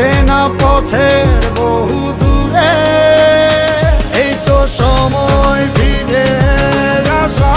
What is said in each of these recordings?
চেনা পথের বহু দূরে এই তো সময় ফিরে আসা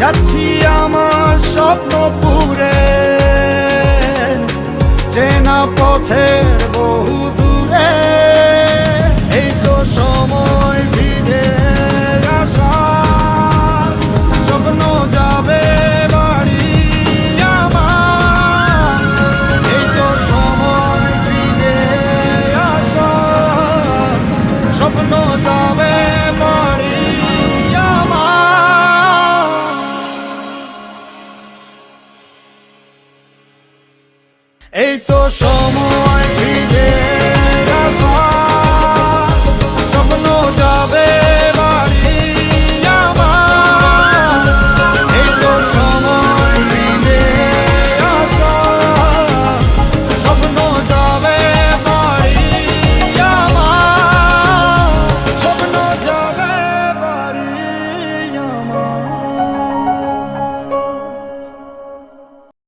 যাচ্ছি আমার স্বপ্ন পুরে। চেনা পথের বহু এই তো সময়